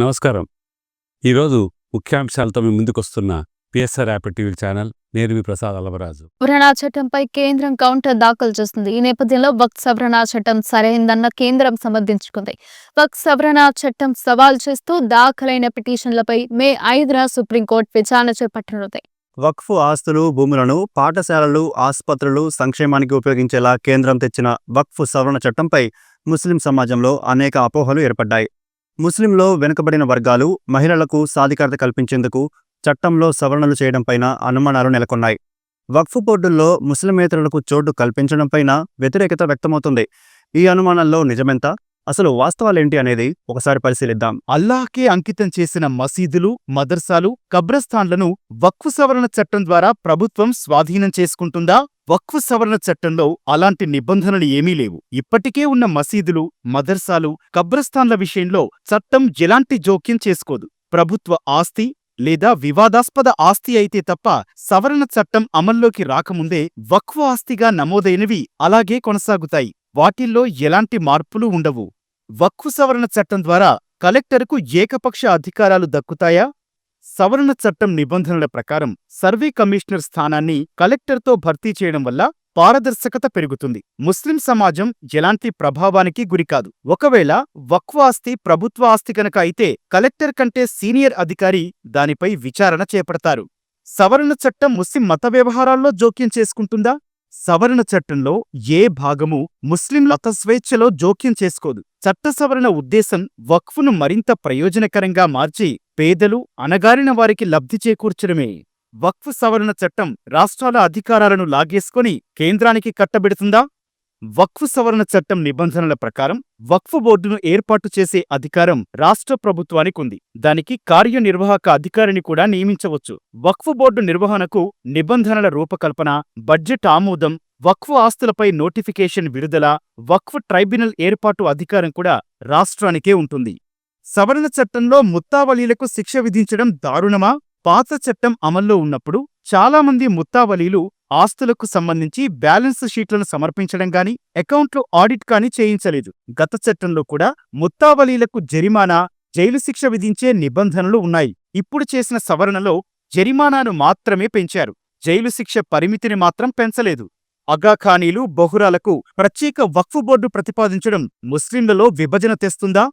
నమస్కారం. ఈరోజు ముఖ్యాంశాలతో మీ ముందుకొస్తున్న పిఎస్ఆర్ యాప్ టీవీ ఛానల్ నేను మీ ప్రసాద్ అలవరాజు సవరణ చట్టంపై కేంద్రం కౌంటర్ దాఖలు చేస్తుంది. ఈ నేపథ్యంలో వక్ సవరణ చట్టం సరైందన్న కేంద్రం సమర్థించుకుంది. వక్ సవరణ చట్టం సవాల్ చేస్తూ దాఖలైన పిటిషన్లపై మే ఐదున సుప్రీంకోర్టు విచారణ చేపట్టనుంది. వక్ఫ్ ఆస్తులు భూములను పాఠశాలలు ఆసుపత్రులు సంక్షేమానికి ఉపయోగించేలా కేంద్రం తెచ్చిన వక్ఫ్ సవరణ చట్టంపై ముస్లిం సమాజంలో అనేక అపోహలు ఏర్పడ్డాయి. ముస్లింలో వెనుకబడిన వర్గాలు మహిళలకు సాధికారత కల్పించేందుకు చట్టంలో సవరణలు చేయడంపైన అనుమానాలు నెలకొన్నాయి. వక్ఫ్ బోర్డుల్లో ముస్లిమేతరులకు చోటు కల్పించడంపైన వ్యతిరేకత వ్యక్తమవుతుంది. ఈ అనుమానాల్లో నిజమెంత? అసలు వాస్తవాలేంటి అనేది ఒకసారి పరిశీలిద్దాం. అల్లాహ్కే అంకితం చేసిన మసీదులు మదర్సాలు కబ్రస్థాన్లను వక్ఫ్ సవరణ చట్టం ద్వారా ప్రభుత్వం స్వాధీనం చేసుకుంటుందా? వక్ఫ్ సవరణ చట్టంలో అలాంటి నిబంధనలు ఏమీ లేవు. ఇప్పటికే ఉన్న మసీదులు మదర్సాలు కబ్రస్థాన్ల విషయంలో చట్టం ఎలాంటి జోక్యం చేసుకోదు. ప్రభుత్వ ఆస్తి లేదా వివాదాస్పద ఆస్తి అయితే తప్ప సవరణ చట్టం అమల్లోకి రాకముందే వక్ఫ్ ఆస్తిగా నమోదైనవి అలాగే కొనసాగుతాయి. వాటిల్లో ఎలాంటి మార్పులు ఉండవు. వక్ఫ్ సవరణ చట్టం ద్వారా కలెక్టరుకు ఏకపక్ష అధికారాలు దక్కుతాయా? సవరణ చట్టం నిబంధనల ప్రకారం సర్వే కమిషనర్ స్థానాన్ని కలెక్టర్తో భర్తీ చేయడం వల్ల పారదర్శకత పెరుగుతుంది. ముస్లిం సమాజం ఎలాంటి ప్రభావానికి గురికాదు ఒకవేళ వక్ఫ్ ఆస్తి ప్రభుత్వ ఆస్తి కనుక అయితే కలెక్టర్ కంటే సీనియర్ అధికారి దానిపై విచారణ చేపడతారు. సవరణ చట్టం ముస్లిం మత వ్యవహారాల్లో జోక్యం చేసుకుంటుందా? సవరణ చట్టంలో ఏ భాగము ముస్లిం మత స్వేచ్ఛలో జోక్యం చేసుకోదు. చట్ట సవరణ ఉద్దేశం వక్ఫ్ను మరింత ప్రయోజనకరంగా మార్చి పేదలు అణగారిన వారికి లబ్ధి చేకూర్చడమే. వక్ఫ్ సవరణ చట్టం రాష్ట్రాల అధికారాలను లాగేసుకొని కేంద్రానికి కట్టబెడుతుందా? వక్ఫ్ సవరణ చట్టం నిబంధనల ప్రకారం వక్ఫ్ బోర్డును ఏర్పాటు చేసే అధికారం రాష్ట్ర ప్రభుత్వానికి ఉంది. దానికి కార్యనిర్వాహక అధికారిని కూడా నియమించవచ్చు. వక్ఫ్ బోర్డు నిర్వహణకు నిబంధనల రూపకల్పన బడ్జెట్ ఆమోదం వక్ఫ్ ఆస్తులపై నోటిఫికేషన్ విడుదల వక్ఫ్ ట్రైబ్యునల్ ఏర్పాటు అధికారం కూడా రాష్ట్రానికే ఉంటుంది. సవరణ చట్టంలో ముత్తావలీలకు శిక్ష విధించడం దారుణమా? పాత చట్టం అమల్లో ఉన్నప్పుడు చాలామంది ముత్తావలీలు ఆస్తులకు సంబంధించి బ్యాలెన్స్ షీట్లను సమర్పించడం గాని అకౌంట్లు ఆడిట్ కాని చేయించలేదు. గత చట్టంలో కూడా ముత్తావలీలకు జరిమానా జైలు శిక్ష విధించే నిబంధనలు ఉన్నాయి. ఇప్పుడు చేసిన సవరణలో జరిమానాను మాత్రమే పెంచారు. జైలు శిక్ష పరిమితిని మాత్రం పెంచలేదు. అగాఖానీలు బొహురాలకు ప్రత్యేక వక్ఫ్ బోర్డు ప్రతిపాదించడం ముస్లింలలో విభజన తెస్తుందా?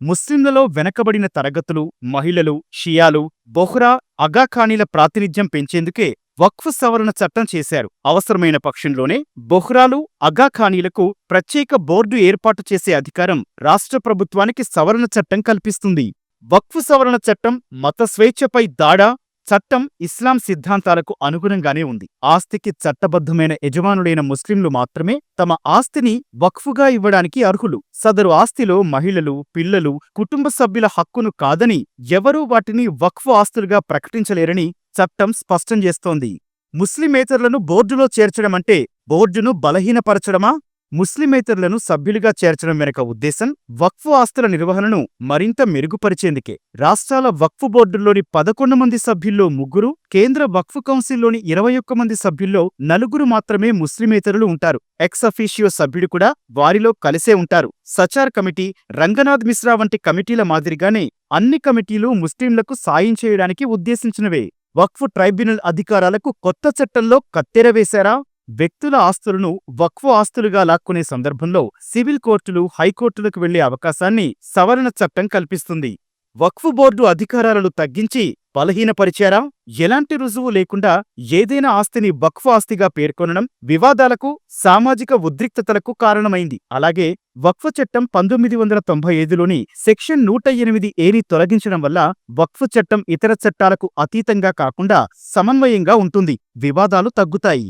ముస్లింలలో వెనకబడిన తరగతులు మహిళలు షియాలు బొహ్రా అగాఖానీల ప్రాతినిధ్యం పెంచేందుకే వక్ఫ్ సవరణ చట్టం చేశారు. అవసరమైన పక్షంలోనే బొహ్రాలు అగాఖానీలకు ప్రత్యేక బోర్డు ఏర్పాటు చేసే అధికారం రాష్ట్ర ప్రభుత్వానికి సవరణ చట్టం కల్పిస్తుంది. వక్ఫ్ సవరణ చట్టం మత స్వేచ్ఛపై దాడా? చట్టం ఇస్లాం సిద్ధాంతాలకు అనుగుణంగానే ఉంది. ఆస్తికి చట్టబద్ధమైన యజమానులైన ముస్లింలు మాత్రమే తమ ఆస్తిని వక్ఫుగా ఇవ్వడానికి అర్హులు. సదరు ఆస్తిలో మహిళలు పిల్లలు కుటుంబ సభ్యుల హక్కును కాదని ఎవరూ వాటిని వక్ఫ్ ఆస్తులుగా ప్రకటించలేరని చట్టం స్పష్టం చేస్తోంది. ముస్లిమేతరులను బోర్డులో చేర్చడమంటే బోర్డును బలహీనపరచడమా? ముస్లిమేతరులను సభ్యులుగా చేర్చడం వెనుక ఉద్దేశం వక్ఫ్ ఆస్తుల నిర్వహణను మరింత మెరుగుపరిచేందుకే రాష్ట్రాల వక్ఫ్ బోర్డుల్లోని పదకొండు మంది సభ్యుల్లో ముగ్గురు కేంద్ర వక్ఫ్ కౌన్సిల్లోని ఇరవై ఒక్క మంది సభ్యుల్లో నలుగురు మాత్రమే ముస్లిమేతరులు ఉంటారు. ఎక్సఫీషియో సభ్యుడు కూడా వారిలో కలిసే ఉంటారు. సచార్ కమిటీ రంగనాథ్ మిశ్రా వంటి కమిటీల మాదిరిగానే అన్ని కమిటీలు ముస్లింలకు సాయం చేయడానికి ఉద్దేశించినవే. వక్ఫ్ ట్రైబ్యునల్ అధికారాలకు కొత్త చట్టంలో కత్తెర వేశారా? వ్యక్తుల ఆస్తులను వక్ఫ్ ఆస్తులుగా లాక్కునే సందర్భంలో సివిల్ కోర్టులు హైకోర్టులకు వెళ్ళే అవకాశాన్ని సవరణ చట్టం కల్పిస్తుంది. వక్ఫ్ బోర్డు అధికారాలను తగ్గించి బలహీనపరిచారా? ఎలాంటి రుజువు లేకుండా ఏదైనా ఆస్తిని వక్ఫ్ ఆస్తిగా పేర్కొనడం వివాదాలకు సామాజిక ఉద్రిక్తతలకు కారణమైంది. అలాగే వక్ఫ్ చట్టం పంతొమ్మిది వందల తొంభై ఐదులోని సెక్షన్ నూట ఎనిమిది ఏని తొలగించడం వల్ల వక్ఫ్ చట్టం ఇతర చట్టాలకు అతీతంగా కాకుండా సమన్వయంగా ఉంటుంది. వివాదాలు తగ్గుతాయి.